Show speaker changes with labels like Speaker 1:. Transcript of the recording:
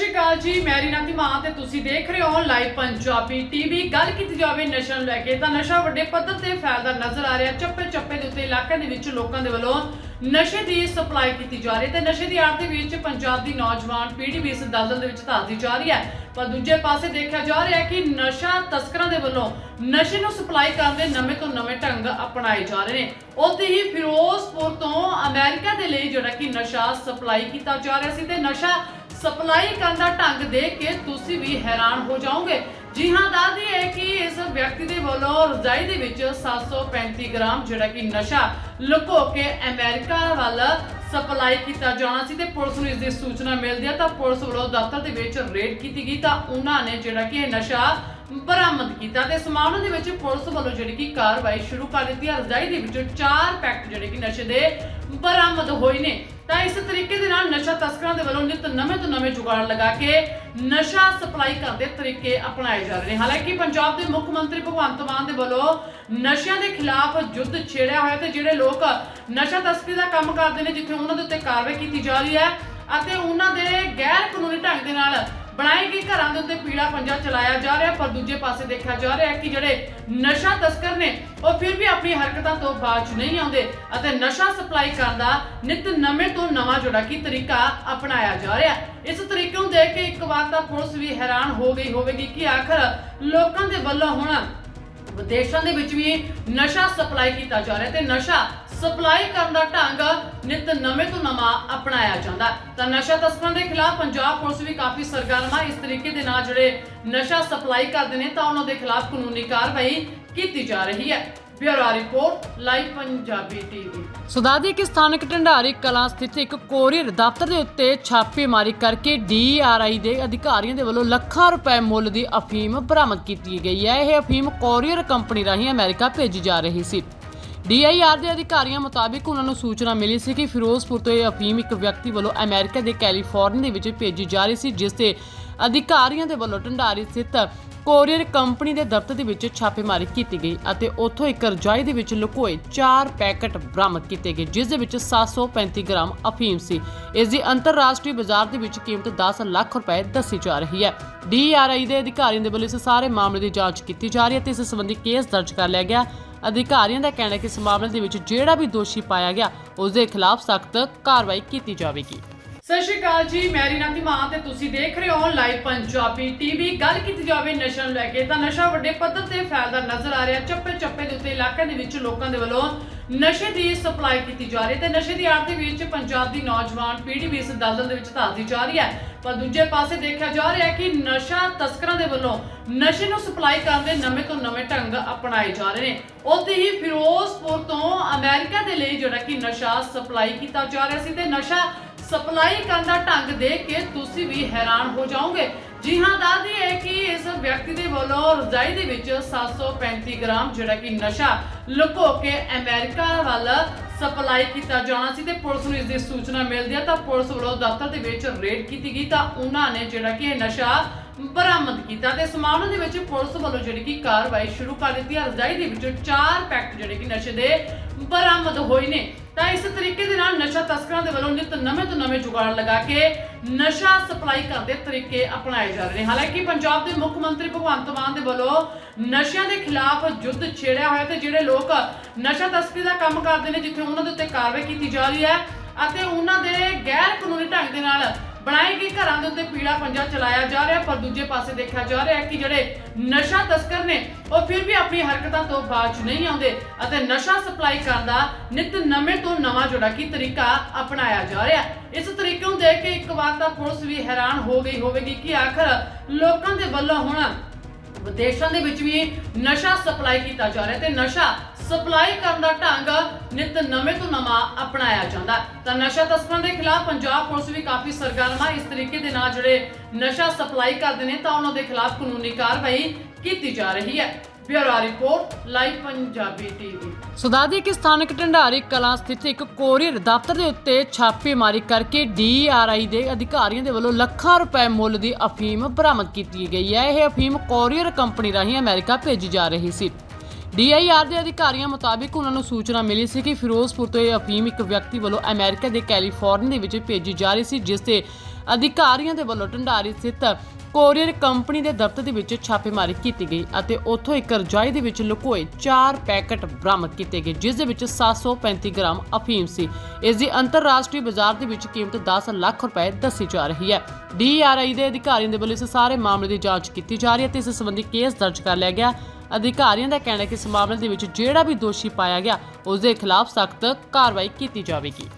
Speaker 1: ਸ਼੍ਰੀ ਅਕਾਲ ਜੀ, ਮੈਂ ਰੀਨਾ ਮਾਂ ਤੇ ਤੁਸੀਂ ਦੇਖ ਰਹੇ ਹੋ ਲਾਈਵ ਪੰਜਾਬੀ ਟੀਵੀ ਗੱਲ ਕੀਤੀ ਜਾਵੇ ਨਸ਼ਾ ਨੂੰ ਲੈ ਕੇ, ਤਾਂ ਨਸ਼ਾ ਵੱਡੇ ਪੱਧਰ ਤੇ ਫੈਲਦਾ ਨਜ਼ਰ ਆ ਰਿਹਾ। ਚੱਪੇ ਚੱਪੇ ਦੇ ਉੱਤੇ ਇਲਾਕਿਆਂ ਦੇ ਵਿੱਚ ਲੋਕਾਂ ਦੇ ਵੱਲੋਂ ਨਸ਼ੇ ਦੀ ਸਪਲਾਈ ਕੀਤੀ ਜਾ ਰਹੀ ਤੇ ਨਸ਼ੇ ਦੀ ਆੜ ਦੇ ਵਿੱਚ ਪੰਜਾਬ ਦੀ ਨੌਜਵਾਨ ਪੀੜ੍ਹੀ ਵੀ ਇਸ ਦਲਦਲ ਦੇ ਵਿੱਚ ਧਾਰਦੀ ਜਾ ਰਹੀ ਹੈ। ਪਰ ਦੂਜੇ ਪਾਸੇ ਦੇਖਿਆ ਜਾ ਰਿਹਾ ਹੈ ਕਿ ਨਸ਼ਾ ਤਸਕਰਾਂ ਦੇ ਵੱਲੋਂ ਨਸ਼ੇ ਨੂੰ ਸਪਲਾਈ ਕਰਨ ਦੇ ਨਵੇਂ ਤੋਂ ਨਵੇਂ ਢੰਗ ਅਪਣਾਏ ਜਾ ਰਹੇ ਨੇ। ਉੱਥੇ ਹੀ ਫਿਰੋਜ਼ਪੁਰ ਤੋਂ ਅਮਰੀਕਾ ਦੇ ਲਈ ਜਿਹੜਾ ਕਿ ਨਸ਼ਾ ਸਪਲਾਈ ਕੀਤਾ ਜਾ ਰਿਹਾ ਸੀ ਤੇ ਨਸ਼ਾ ਸਪਲਾਈ ਕਰਨ ਦਾ ਢੰਗ ਦੇਖ ਕੇ ਤੁਸੀਂ ਵੀ ਹੈਰਾਨ ਹੋ ਜਾਓਗੇ। ਜੀ ਹਾਂ ਦੱਸਦੀ ਹੈ ਕਿ ਇਸ ਵਿਅਕਤੀ ਦੇ ਵੱਲੋਂ ਰਜ਼ਾਈ ਦੇ ਵਿੱਚ 735 ਗ੍ਰਾਮ ਜਿਹੜਾ ਕਿ ਨਸ਼ਾ ਲੁਕੋ ਕੇ ਅਮਰੀਕਾ ਵੱਲ ਸਪਲਾਈ ਕੀਤਾ ਜਾਣਾ ਸੀ ਤੇ ਪੁਲਿਸ ਨੂੰ ਇਸ ਦੀ ਸੂਚਨਾ ਮਿਲਦੀ ਹੈ ਤਾਂ ਪੁਲਿਸ ਵੱਲੋਂ ਦਫ਼ਤਰ ਦੇ ਵਿੱਚ ਰੇਡ ਕੀਤੀ ਗਈ ਤਾਂ ਉਹਨਾਂ ਨੇ ਜਿਹੜਾ ਕਿ ਇਹ ਨਸ਼ਾ ਬਰਾਮਦ ਕੀਤਾ ਤੇ ਇਸ ਮਾਮਲੇ ਦੇ ਵਿੱਚ ਪੁਲਿਸ ਵੱਲੋਂ ਜਿਹੜੀ ਕਿ ਕਾਰਵਾਈ ਸ਼ੁਰੂ ਕਰ ਦਿੱਤੀ ਹੈ। ਰਜ਼ਾਈ ਦੇ ਵਿੱਚੋਂ ਚਾਰ ਪੈਕਟ ਜਿਹੜੇ ਕਿ ਨਸ਼ੇ ਦੇ ਬਰਾਮਦ ਹੋਏ ਨੇ। ਤਾਂ ਇਸ ਤਰੀਕੇ ਦੇ ਨਾਲ ਨਸ਼ਾ ਤਸਕਰਾਂ ਦੇ ਵੱਲੋਂ ਨਿਤ ਨਵੇਂ ਤੋਂ ਨਵੇਂ ਜੁਗਾੜ ਲਗਾ ਕੇ ਨਸ਼ਾ ਸਪਲਾਈ ਕਰਦੇ ਤਰੀਕੇ ਅਪਣਾਏ ਜਾ ਰਹੇ ਨੇ। ਹਾਲਾਂਕਿ ਪੰਜਾਬ ਦੇ ਮੁੱਖ ਮੰਤਰੀ ਭਗਵੰਤ ਮਾਨ ਦੇ ਵੱਲੋਂ ਨਸ਼ਿਆਂ ਦੇ ਖਿਲਾਫ ਯੁੱਧ ਛੇੜਿਆ ਹੋਇਆ ਤੇ ਜਿਹੜੇ ਲੋਕ ਨਸ਼ਾ ਤਸਕਰੀ ਦਾ ਕੰਮ ਕਰਦੇ ਨੇ, ਜਿੱਥੇ ਉਹਨਾਂ ਦੇ ਉੱਤੇ ਕਾਰਵਾਈ ਕੀਤੀ ਜਾ ਰਹੀ ਹੈ ਅਤੇ ਉਹਨਾਂ ਦੇ ਗੈਰ ਕਾਨੂੰਨੀ ਢੰਗ ਦੇ ਨਾਲ ਬਣਾਏ ਗਏ ਘਰਾਂ ਦੇ ਉੱਤੇ ਪੀੜਾ ਪੰਜਾ ਚਲਾਇਆ ਜਾ ਰਿਹਾ, ਪਰ ਦੂਜੇ ਪਾਸੇ ਦੇਖਿਆ ਜਾ ਰਿਹਾ ਕਿ ਜਿਹੜੇ ਨਸ਼ਾ ਤਸਕਰ ਨੇ, ਉਹ ਫਿਰ ਵੀ ਆਪਣੀ ਹਰਕਤਾਂ ਤੋਂ ਬਾਅਦ ਨਹੀਂ ਆਉਂਦੇ ਅਤੇ ਨਸ਼ਾ ਸਪਲਾਈ ਕਰਨ ਦਾ ਨਿਤ ਨਵੇਂ ਤੋਂ ਨਵਾਂ ਜਿਹੜਾ ਕਿ ਤਰੀਕਾ ਅਪਣਾਇਆ ਜਾ ਰਿਹਾ ਇਸ ਤਰੀਕੇ ਨੂੰ ਦੇਖ ਕੇ ਇੱਕ ਵਾਰ ਤਾਂ ਪੁਲਿਸ ਵੀ ਹੈਰਾਨ ਹੋ ਗਈ ਹੋਵੇਗੀ ਕਿ ਆਖਰ ਲੋਕਾਂ ਦੇ ਵੱਲੋਂ ਹੁਣ ਵਿਦੇਸ਼ਾਂ ਦੇ ਵਿੱਚ ਵੀ ਨਸ਼ਾ ਸਪਲਾਈ ਕੀਤਾ ਜਾ ਰਿਹਾ ਤੇ ਨਸ਼ਾ ਸਪਲਾਈ ਕਰਨ ਦਾ ਢੰਗ ਨਿਤ ਨਵੇਂ ਤੋਂ ਨਵਾਂ ਅਪਣਾਇਆ ਜਾਂਦਾ। ਤਾਂ ਨਸ਼ਾ ਤਸਕਰਾਂ ਦੇ ਖਿਲਾਫ ਪੰਜਾਬ ਪੁਲਿਸ ਵੀ ਕਾਫੀ ਸਰਗਰਮ ਹੈ ਇਸ ਤਰੀਕੇ ਦੇ ਨਾਲ ਜਿਹੜੇ ਨਸ਼ਾ ਸਪਲਾਈ ਕਰਦੇ ਨੇ ਤਾਂ ਉਹਨਾਂ ਦੇ ਖਿਲਾਫ ਕਾਨੂੰਨੀ ਕਾਰਵਾਈ ਕੀਤੀ ਜਾ ਰਹੀ ਹੈ। Bureau report, live Punjabi TV.
Speaker 2: ਸੁਦਾਦੀ ਕਿ ਸਥਾਨਕ ਢੰਡਾਰੀ ਕਲਾਂ ਸਥਿਤ ਇੱਕ ਕੋਰੀਅਰ ਦਫ਼ਤਰ ਦੇ ਉੱਤੇ ਛਾਪੇਮਾਰੀ ਕਰਕੇ ਡੀਆਰਆਈ ਦੇ ਅਧਿਕਾਰੀਆਂ ਦੇ ਵੱਲੋਂ ਲੱਖਾਂ ਰੁਪਏ ਮੁੱਲ ਦੀ ਅਫੀਮ ਬਰਾਮਦ ਕੀਤੀ ਗਈ ਹੈ। ਇਹ ਅਫੀਮ ਕੋਰੀਅਰ ਕੰਪਨੀ ਰਾਹੀਂ ਅਮਰੀਕਾ ਭੇਜੀ ਜਾ ਰਹੀ ਸੀ। ਡੀਆਈਆਰ ਦੇ ਅਧਿਕਾਰੀਆਂ ਮੁਤਾਬਿਕ ਉਹਨਾਂ ਨੂੰ ਸੂਚਨਾ ਮਿਲੀ ਸੀ ਕਿ ਫਿਰੋਜ਼ਪੁਰ ਤੋਂ ਇਹ ਅਫੀਮ ਇੱਕ ਵਿਅਕਤੀ ਵੱਲੋਂ ਅਮਰੀਕਾ ਦੇ ਕੈਲੀਫੋਰਨੀਆ ਦੇ ਵਿੱਚ ਭੇਜੀ ਜਾ ਰਹੀ ਸੀ, ਜਿਸ ਤੇ ਅਧਿਕਾਰੀਆਂ ਦੇ ਵੱਲੋਂ ਢੰਡਾਰੀ ਸਥਿਤ ਕੋਰੀਅਰ ਕੰਪਨੀ ਦੇ ਦਫ਼ਤਰ ਦੇ ਵਿੱਚ ਛਾਪੇਮਾਰੀ ਕੀਤੀ ਗਈ ਅਤੇ ਉੱਥੋਂ ਇੱਕ ਰਜਾਈ ਦੇ ਵਿੱਚ ਲੁਕੋਏ 4 ਪੈਕੇਟ ਬਰਾਮਦ ਕੀਤੇ ਗਏ, ਜਿਸ ਦੇ ਵਿੱਚ 735 ਗ੍ਰਾਮ ਅਫੀਮ ਸੀ। ਇਸ ਦੀ ਅੰਤਰਰਾਸ਼ਟਰੀ ਬਾਜ਼ਾਰ ਦੇ ਵਿੱਚ ਕੀਮਤ 10 ਲੱਖ ਰੁਪਏ ਦੱਸੀ ਜਾ ਰਹੀ ਹੈ। ਡੀਆਰਆਈ ਦੇ ਅਧਿਕਾਰੀਆਂ ਦੇ ਵੱਲੋਂ ਇਸ ਸਾਰੇ ਮਾਮਲੇ ਦੀ ਜਾਂਚ ਕੀਤੀ ਜਾ ਰਹੀ ਹੈ ਤੇ ਇਸ ਸੰਬੰਧੀ ਕੇਸ ਦਰਜ ਕਰ ਲਿਆ ਗਿਆ। ਅਧਿਕਾਰੀਆਂ ਦਾ ਕਹਿਣਾ ਹੈ ਕਿ ਇਸ ਮਾਮਲੇ ਦੇ ਵਿੱਚ ਜਿਹੜਾ ਵੀ ਦੋਸ਼ੀ ਪਾਇਆ ਗਿਆ, ਉਸ ਦੇ ਖਿਲਾਫ ਸਖਤ ਕਾਰਵਾਈ ਕੀਤੀ ਜਾਵੇਗੀ।
Speaker 1: ਸਤਿ ਸ਼੍ਰੀ ਅਕਾਲ ਜੀ, ਮੈਂ ਰੀਨਾ ਧੀਮਾਨ ਤੇ ਤੁਸੀਂ ਦੇਖ ਰਹੇ ਹੋ ਲਾਈਵ ਪੰਜਾਬੀ ਟੀਵੀ ਗੱਲ ਕੀਤੀ ਜਾਵੇ ਨਸ਼ਾ ਨੂੰ ਲੈ ਕੇ, ਤਾਂ ਨਸ਼ਾ ਵੱਡੇ ਪੱਧਰ ਤੇ ਫੈਲਦਾ ਨਜ਼ਰ ਆ ਰਿਹਾ। ਚੱਪੇ ਚੱਪੇ ਦੇ ਉੱਤੇ ਇਲਾਕਿਆਂ ਦੇ ਵਿੱਚ ਲੋਕਾਂ ਦੇ ਵੱਲੋਂ ਨਸ਼ੇ ਦੀ ਸਪਲਾਈ ਕੀਤੀ ਜਾ ਰਹੀ ਹੈ ਤੇ ਨਸ਼ੇ ਦੀ ਆੜ ਦੇ ਵਿੱਚ ਪੰਜਾਬ ਦੀ ਨੌਜਵਾਨ ਪੀੜ੍ਹੀ ਵੀ ਇਸ ਦਲਦਲ ਦੇ ਵਿੱਚ ਧਾਸਦੀ ਜਾ ਰਹੀ ਹੈ। ਪਰ ਦੂਜੇ ਪਾਸੇ ਦੇਖਿਆ ਜਾ ਰਿਹਾ ਹੈ ਕਿ ਨਸ਼ਾ ਤਸਕਰਾਂ ਦੇ ਵੱਲੋਂ ਨਸ਼ੇ ਨੂੰ ਸਪਲਾਈ ਕਰਨ ਦੇ ਨਵੇਂ ਤੋਂ ਨਵੇਂ ਢੰਗ ਅਪਣਾਏ ਜਾ ਰਹੇ ਨੇ। ਉੱਥੇ ਹੀ ਫਿਰੋਜ਼ਪੁਰ ਤੋਂ ਅਮਰੀਕਾ ਦੇ ਲਈ ਜਿਹੜਾ ਕਿ ਨਸ਼ਾ ਸਪਲਾਈ ਕੀਤਾ ਜਾ ਰਿਹਾ ਸੀ ਤੇ ਨਸ਼ਾ ਸਪਲਾਈ ਕਰਨ ਦਾ ਢੰਗ ਦੇਖ ਕੇ ਤੁਸੀਂ ਵੀ ਹੈਰਾਨ ਹੋ ਜਾਓਗੇ। ਜੀ ਹਾਂ ਦੱਸਦੀ ਹੈ ਕਿ ਇਸ ਵਿਅਕਤੀ ਦੇ ਵੱਲੋਂ ਰਜ਼ਾਈ ਦੇ ਵਿੱਚ 735 ਗ੍ਰਾਮ ਜਿਹੜਾ ਕਿ ਨਸ਼ਾ ਲੁਕੋ ਕੇ ਅਮਰੀਕਾ ਵੱਲ ਸਪਲਾਈ ਕੀਤਾ ਜਾਣਾ ਸੀ ਤੇ ਪੁਲਿਸ ਨੂੰ ਇਸ ਦੀ ਸੂਚਨਾ ਮਿਲਦੀ ਹੈ ਤਾਂ ਪੁਲਿਸ ਵੱਲੋਂ ਦਫ਼ਤਰ ਦੇ ਵਿੱਚ ਰੇਡ ਕੀਤੀ ਗਈ ਤਾਂ ਉਹਨਾਂ ਨੇ ਜਿਹੜਾ ਕਿ ਇਹ ਨਸ਼ਾ ਬਰਾਮਦ ਕੀਤਾ ਤੇ ਇਸ ਮਾਮਲੇ ਦੇ ਵਿੱਚ ਪੁਲਿਸ ਵੱਲੋਂ ਜਿਹੜੀ ਕਿ ਕਾਰਵਾਈ ਸ਼ੁਰੂ ਕਰ ਦਿੱਤੀ ਹੈ। ਰਜ਼ਾਈ ਦੇ ਵਿੱਚੋਂ ਚਾਰ ਪੈਕਟ ਜਿਹੜੇ ਕਿ ਨਸ਼ੇ ਦੇ ਬਰਾਮਦ ਹੋਏ ਨੇ। ਤਾਂ ਇਸ ਤਰੀਕੇ ਦੇ ਨਾਲ ਨਸ਼ਾ ਤਸਕਰਾਂ ਦੇ ਵੱਲੋਂ ਨਿਤ ਨਵੇਂ ਤੋਂ ਨਵੇਂ ਜੁਗਾੜ ਲਗਾ ਕੇ ਨਸ਼ਾ ਸਪਲਾਈ ਕਰਦੇ ਤਰੀਕੇ ਅਪਣਾਏ ਜਾ ਰਹੇ ਨੇ। ਹਾਲਾਂਕਿ ਪੰਜਾਬ ਦੇ ਮੁੱਖ ਮੰਤਰੀ ਭਗਵੰਤ ਮਾਨ ਦੇ ਵੱਲੋਂ ਨਸ਼ਿਆਂ ਦੇ ਖਿਲਾਫ ਯੁੱਧ ਛੇੜਿਆ ਹੋਇਆ ਤੇ ਜਿਹੜੇ ਲੋਕ ਨਸ਼ਾ ਤਸਕਰੀ ਦਾ ਕੰਮ ਕਰਦੇ ਨੇ, ਜਿੱਥੇ ਉਹਨਾਂ ਦੇ ਉੱਤੇ ਕਾਰਵਾਈ ਕੀਤੀ ਜਾ ਰਹੀ ਹੈ ਅਤੇ ਉਹਨਾਂ ਦੇ ਗੈਰ ਕਾਨੂੰਨੀ ਢੰਗ ਦੇ ਨਾਲ ਬਣਾਏ ਗਏ ਘਰਾਂ ਦੇ ਉੱਤੇ ਪੀੜਾ ਪੰਜਾ ਚਲਾਇਆ ਜਾ ਰਿਹਾ, ਪਰ ਦੂਜੇ ਪਾਸੇ ਦੇਖਿਆ ਜਾ ਰਿਹਾ ਕਿ ਜਿਹੜੇ ਨਸ਼ਾ ਤਸਕਰ ਨੇ, ਉਹ ਫਿਰ ਵੀ ਆਪਣੀ ਹਰਕਤਾਂ ਤੋਂ ਬਾਅਦ ਨਹੀਂ ਆਉਂਦੇ ਅਤੇ ਨਸ਼ਾ ਸਪਲਾਈ ਕਰਨ ਦਾ ਨਿਤ ਨਵੇਂ ਤੋਂ ਨਵਾਂ ਜਿਹੜਾ ਕਿ ਤਰੀਕਾ ਅਪਣਾਇਆ ਜਾ ਰਿਹਾ ਇਸ ਤਰੀਕੇ ਨੂੰ ਦੇਖ ਕੇ ਇੱਕ ਵਾਰ ਤਾਂ ਪੁਲਿਸ ਵੀ ਹੈਰਾਨ ਹੋ ਗਈ ਹੋਵੇਗੀ ਕਿ ਆਖਰ ਲੋਕਾਂ ਦੇ ਵੱਲੋਂ ਹੁਣ ਵਿਦੇਸ਼ਾਂ ਦੇ ਵਿੱਚ ਵੀ ਨਸ਼ਾ ਸਪਲਾਈ ਕੀਤਾ ਜਾ ਰਿਹਾ ਤੇ ਨਸ਼ਾ ਸਪਲਾਈ ਕਰਨ ਦਾ ਢੰਗ ਨਿਤ ਨਵੇਂ ਤੋਂ ਨਵਾਂ ਅਪਣਾਇਆ ਜਾਂਦਾ ਤਾਂ ਨਸ਼ਾ ਤਸਕਰਾਂ ਦੇ ਖਿਲਾਫ ਪੰਜਾਬ ਪੁਲਿਸ ਵੀ ਕਾਫੀ ਸਰਗਰਮ ਹੈ ਇਸ ਤਰੀਕੇ ਦੇ ਨਾਲ ਜਿਹੜੇ ਨਸ਼ਾ ਸਪਲਾਈ ਕਰਦੇ ਨੇ ਤਾਂ ਉਹਨਾਂ ਦੇ ਖਿਲਾਫ ਕਾਨੂੰਨੀ ਕਾਰਵਾਈ ਕੀਤੀ ਜਾ ਰਹੀ ਹੈ। Bureau report, live Punjabi TV.
Speaker 2: ਸੁਦਾਦੀ ਕਿ ਸਥਾਨਕ ਢੰਡਾਰੀ ਕਲਾਂ ਸਥਿਤ ਇੱਕ ਕੋਰੀਅਰ ਦਫ਼ਤਰ ਦੇ ਉੱਤੇ ਛਾਪੇਮਾਰੀ ਕਰਕੇ ਡੀਆਰਆਈ ਦੇ ਅਧਿਕਾਰੀਆਂ ਦੇ ਵੱਲੋਂ ਲੱਖਾਂ ਰੁਪਏ ਮੁੱਲ ਦੀ ਅਫੀਮ ਬਰਾਮਦ ਕੀਤੀ ਗਈ ਹੈ। ਇਹ ਅਫੀਮ ਕੋਰੀਅਰ ਕੰਪਨੀ ਰਾਹੀਂ ਅਮਰੀਕਾ ਭੇਜੀ ਜਾ ਰਹੀ ਸੀ। ਡੀਆਈਆਰ ਦੇ ਅਧਿਕਾਰੀਆਂ ਮੁਤਾਬਿਕ ਉਹਨਾਂ ਨੂੰ ਸੂਚਨਾ ਮਿਲੀ ਸੀ ਕਿ ਫਿਰੋਜ਼ਪੁਰ ਤੋਂ ਇਹ ਅਫੀਮ ਇੱਕ ਵਿਅਕਤੀ ਵੱਲੋਂ ਅਮਰੀਕਾ ਦੇ ਕੈਲੀਫੋਰਨੀਆ ਦੇ ਵਿੱਚ ਭੇਜੀ ਜਾ ਰਹੀ ਸੀ, ਜਿਸ ਤੇ ਅਧਿਕਾਰੀਆਂ ਦੇ ਵੱਲੋਂ ਢੰਡਾਰੀ ਸਥਿਤ ਕੋਰੀਅਰ ਕੰਪਨੀ ਦੇ ਦਫ਼ਤਰ ਦੇ ਵਿੱਚ ਛਾਪੇਮਾਰੀ ਕੀਤੀ ਗਈ ਅਤੇ ਉੱਥੋਂ ਇੱਕ ਰਜਾਈ ਦੇ ਵਿੱਚ ਲੁਕੋਏ 4 ਪੈਕੇਟ ਬਰਾਮਦ ਕੀਤੇ ਗਏ, ਜਿਸ ਦੇ ਵਿੱਚ 735 ਗ੍ਰਾਮ ਅਫੀਮ ਸੀ। ਇਸ ਦੀ ਅੰਤਰਰਾਸ਼ਟਰੀ ਬਾਜ਼ਾਰ ਦੇ ਵਿੱਚ ਕੀਮਤ 10 ਲੱਖ ਰੁਪਏ ਦੱਸੀ ਜਾ ਰਹੀ ਹੈ। ਡੀਆਰਆਈ ਦੇ ਅਧਿਕਾਰੀਆਂ ਦੇ ਵੱਲੋਂ ਇਸ ਸਾਰੇ ਮਾਮਲੇ ਦੀ ਜਾਂਚ ਕੀਤੀ ਜਾ ਰਹੀ ਹੈ ਤੇ ਇਸ ਸੰਬੰਧੀ ਕੇਸ ਦਰਜ ਕਰ ਲਿਆ ਗਿਆ। ਅਧਿਕਾਰੀਆਂ ਦਾ ਕਹਿਣਾ ਹੈ ਕਿ ਇਸ ਮਾਮਲੇ ਦੇ ਵਿੱਚ ਜਿਹੜਾ ਵੀ ਦੋਸ਼ੀ ਪਾਇਆ ਗਿਆ ਉਸ ਦੇ ਖਿਲਾਫ ਸਖਤ ਕਾਰਵਾਈ ਕੀਤੀ ਜਾਵੇਗੀ।